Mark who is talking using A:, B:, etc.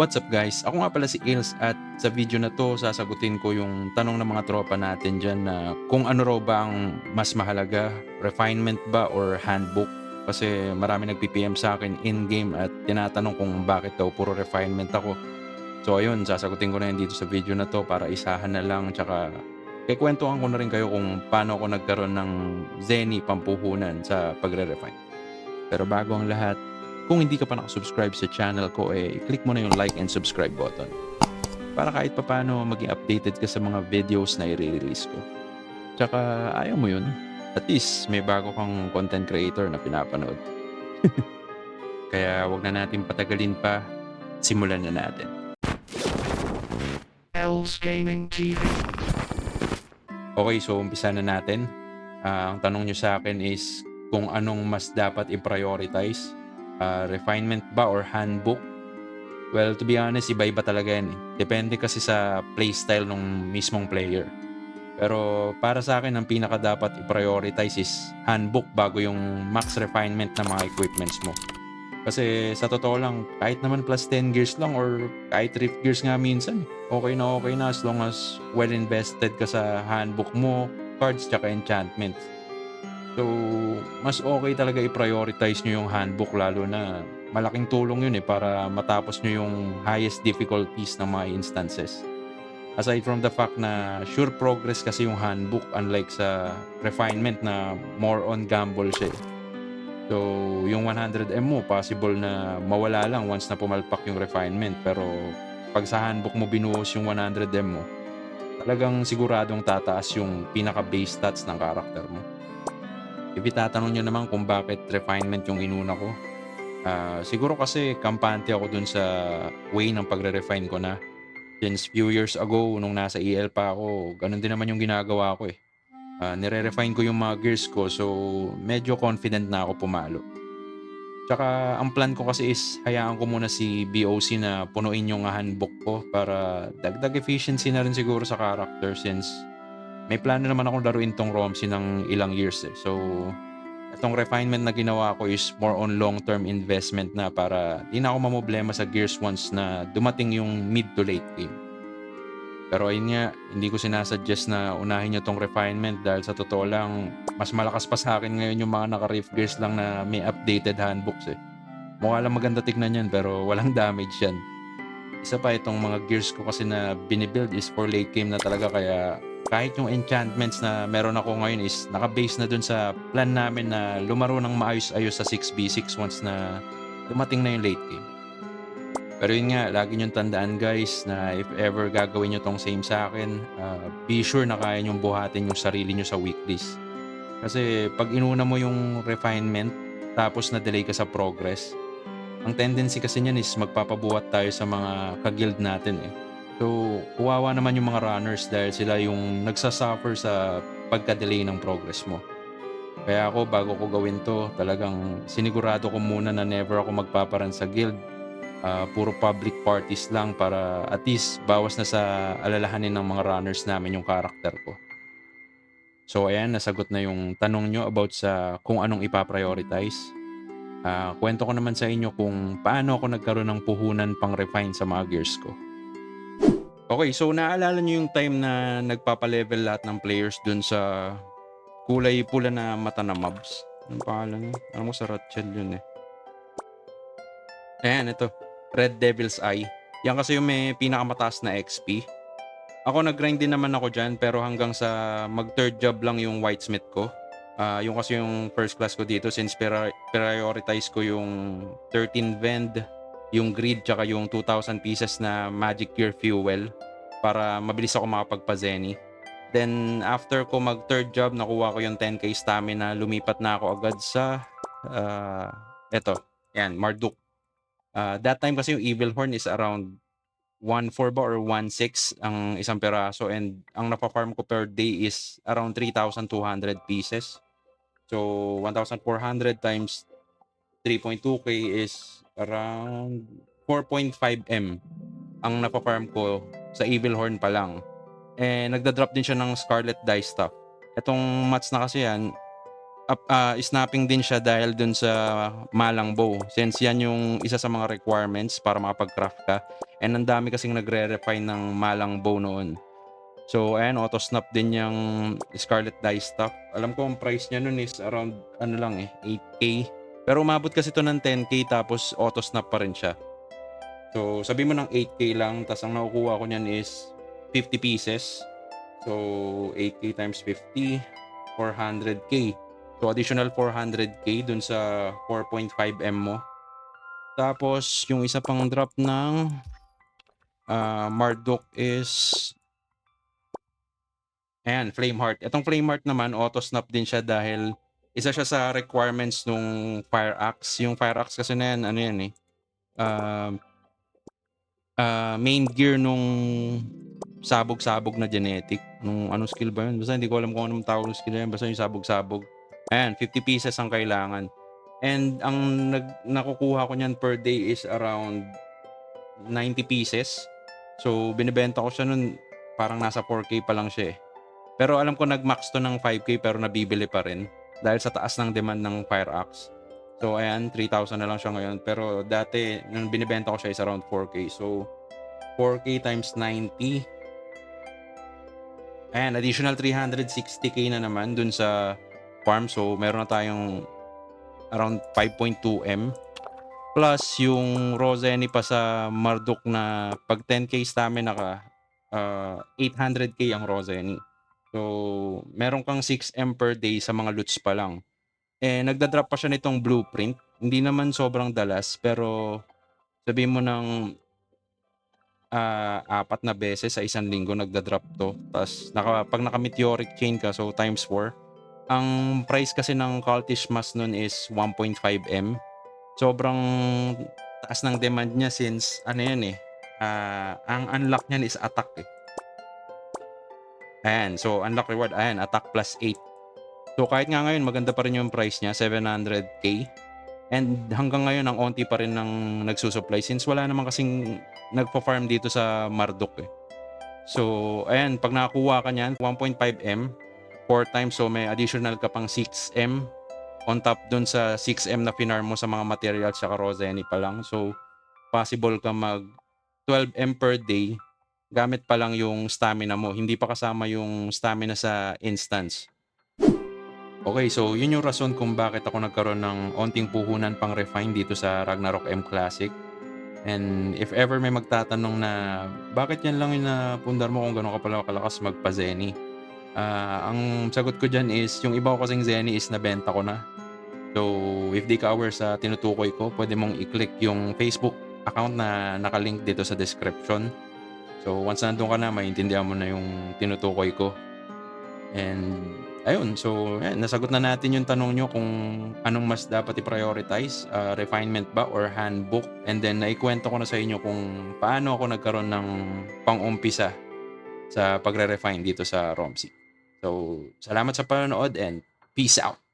A: What's up guys? Ako nga pala si Ils at sa video na to sasagutin ko yung tanong ng mga tropa natin dyan na kung ano raw ba ang mas mahalaga, refinement ba or handbook? Kasi marami nagpi-PM sa akin in-game at tinatanong kung bakit daw puro refinement ako. So ayun, sasagutin ko na yun dito sa video na to para isahan na lang tsaka kikwentuhan ko na rin kayo kung paano ako nagkaroon ng Zenny pampuhunan sa pagre-refine. Pero bago ang lahat, kung hindi ka pa nakasubscribe sa channel ko, eh, click mo na yung like and subscribe button. Para kahit pa paano maging updated ka sa mga videos na i-release ko. Tsaka ayaw mo yun. At least may bago kang content creator na pinapanood. Kaya wag na natin patagalin pa. Simulan na natin.
B: L's Gaming TV.
A: Okay, so umpisa na natin. Ah, ang tanong nyo sa akin is kung anong mas dapat i-prioritize. Ah, refinement ba or handbook? Well, to be honest, iba-iba talaga yan. Eh. Depende kasi sa playstyle ng mismong player. Pero para sa akin, ang pinaka dapat i-prioritize is handbook bago yung max refinement ng mga equipments mo. Kasi sa totoo lang, kahit naman plus 10 gears lang or kahit rift gears nga minsan, okay na okay na as long as well invested ka sa handbook mo, cards, tsaka enchantments. So, mas okay talaga i-prioritize nyo yung handbook lalo na malaking tulong yun eh para matapos nyo yung highest difficulties ng mga instances. Aside from the fact na sure progress kasi yung handbook unlike sa refinement na more on gamble siya eh. So, yung 100M mo, possible na mawala lang once na pumalpak yung refinement. Pero, pag sa handbook mo binuhos yung 100M mo, talagang siguradong tataas yung pinaka-base stats ng karakter mo. If itatanong nyo naman kung bakit refinement yung inuna ko, ah, siguro kasi kampante ako dun sa way ng pagre-refine ko na. Since few years ago, nung nasa EL pa ako, ganun din naman yung ginagawa ko eh. Ah, nire-refine ko yung mga gears ko so medyo confident na ako pumalo. Tsaka ang plan ko kasi is hayaan ko muna si BOC na punuin yung handbook ko para dagdag efficiency na rin siguro sa character since may plano naman akong laruin tong Romsey ng ilang years eh. So itong refinement na ginawa ko is more on long-term investment na para di na ako mamoblema sa gears once na dumating yung mid to late game. Pero ayun nga, hindi ko sinasuggest na unahin nyo tong refinement dahil sa totoo lang, mas malakas pa sa akin ngayon yung mga naka-riff gears lang na may updated handbooks eh. Mukha lang maganda tignan yan pero walang damage yan. Isa pa itong mga gears ko kasi na binibuild is for late game na talaga kaya kahit yung enchantments na meron ako ngayon is naka-base na dun sa plan namin na lumaro ng maayos-ayos sa 6v6 once na dumating na yung late game. Pero yun nga, lagi nyo tandaan guys na if ever gagawin nyo tong same sa akin, uh, be sure na kaya nyo buhatin yung sarili nyo sa weeklies. Kasi pag inuna mo yung refinement, tapos na-delay ka sa progress, ang tendency kasi niyan is magpapabuhat tayo sa mga kaguild natin eh. So, kuwawa naman yung mga runners dahil sila yung nagsasuffer sa pagka-delay ng progress mo. Kaya ako, bago ko gawin to, talagang sinigurado ko muna na never ako magpaparan sa guild uh, puro public parties lang para at least bawas na sa alalahanin ng mga runners namin yung karakter ko. So ayan, nasagot na yung tanong nyo about sa kung anong ipaprioritize. Uh, kwento ko naman sa inyo kung paano ako nagkaroon ng puhunan pang refine sa mga gears ko. Okay, so naalala nyo yung time na nagpapalevel lahat ng players dun sa kulay pula na mata na mobs? Anong pangalan yun? Alam mo sa Ratchet yun eh. Ayan, ito. Red Devil's Eye. Yan kasi yung may pinakamataas na XP. Ako nag-grind din naman ako dyan pero hanggang sa mag third job lang yung whitesmith ko. Uh, yung kasi yung first class ko dito since pri- prioritize ko yung 13 vend, yung greed tsaka yung 2,000 pieces na magic gear fuel para mabilis ako makapagpa-zenny. Then after ko mag third job nakuha ko yung 10k stamina lumipat na ako agad sa uh, eto, yan, Marduk Uh, that time kasi yung Evil Horn is around 1.4 ba or 1.6 ang isang peraso and ang napafarm ko per day is around 3,200 pieces. So 1,400 times 3.2k is around 4.5 M ang napafarm ko sa Evil Horn pa lang. Eh, nagda-drop din siya ng Scarlet Dice stuff. Itong mats na kasi yan, up, ah, snapping din siya dahil dun sa malang bow. Since yan yung isa sa mga requirements para makapag-craft ka. And ang dami kasing nagre-refine ng malang bow noon. So, ayan, auto-snap din yung Scarlet Dice stock. Alam ko ang price niya nun is around, ano lang eh, 8K. Pero umabot kasi to ng 10K tapos auto-snap pa rin siya. So, sabi mo ng 8K lang, tapos ang nakukuha ko niyan is 50 pieces. So, 8K times 50, 400K. So, additional 400K dun sa 4.5M mo. Tapos, yung isa pang drop ng ah, Marduk is Ayan, Flame Heart. Itong Flame Heart naman, auto-snap din siya dahil isa siya sa requirements nung Fire Axe. Yung Fire Axe kasi na yan, ano yan eh, um, ah, main gear nung sabog-sabog na genetic. Nung anong skill ba yun? Basta hindi ko alam kung anong tawag ng skill yun. Basta yung sabog-sabog. Ayan, 50 pieces ang kailangan. And ang nag, nakukuha ko niyan per day is around 90 pieces. So, binibenta ko siya nun parang nasa 4K pa lang siya eh. Pero alam ko nag-max to ng 5K pero nabibili pa rin dahil sa taas ng demand ng Fire Axe. So ayan, 3,000 na lang siya ngayon. Pero dati, nung binibenta ko siya is around 4K. So 4K times 90. Ayan, additional 360k na naman dun sa farm. So meron na tayong around 5.2M. Plus yung Roseni pa sa Marduk na pag 10k stamina ka, uh, 800k ang Roseni. So, meron kang 6M per day sa mga loots pa lang. Eh, nagda-drop pa siya nitong blueprint. Hindi naman sobrang dalas, pero sabihin mo ng ah, apat na beses sa isang linggo nagda-drop to. Tapos, naka, pag naka-meteoric chain ka, so times 4, ang price kasi ng cultish mask nun is 1.5M. Sobrang taas ng demand niya since, ano yan eh, ah, ang unlock niyan is attack eh. Ayan, so unlock reward, ayan, attack plus 8. So kahit nga ngayon, maganda pa rin yung price niya, 700k. And hanggang ngayon, ang onti pa rin ng nagsusupply since wala naman kasing nagpa-farm dito sa Marduk eh. So, ayan, pag nakakuha ka niyan, 1.5M, 4 times, so may additional ka pang 6M on top dun sa 6M na finarm mo sa mga materials sa Roseni pa lang. So, possible ka mag 12M per day gamit pa lang yung stamina mo. Hindi pa kasama yung stamina sa instance. Okay, so yun yung rason kung bakit ako nagkaroon ng onting puhunan pang refine dito sa Ragnarok M Classic. And if ever may magtatanong na bakit yan lang yung napundar mo kung gano'n ka pala kalakas magpa-Zeni. Ah, ang sagot ko dyan is yung iba ko kasing Zeni is nabenta ko na. So if di ka aware sa tinutukoy ko, pwede mong i-click yung Facebook account na nakalink dito sa description. So once nandun ka na, maintindihan mo na yung tinutukoy ko. And ayun, so yan, nasagot na natin yung tanong nyo kung anong mas dapat i-prioritize, ah, refinement ba or handbook. And then naikwento ko na sa inyo kung paano ako nagkaroon ng pang-umpisa sa pagre-refine dito sa ROMC. So salamat sa panonood and peace out!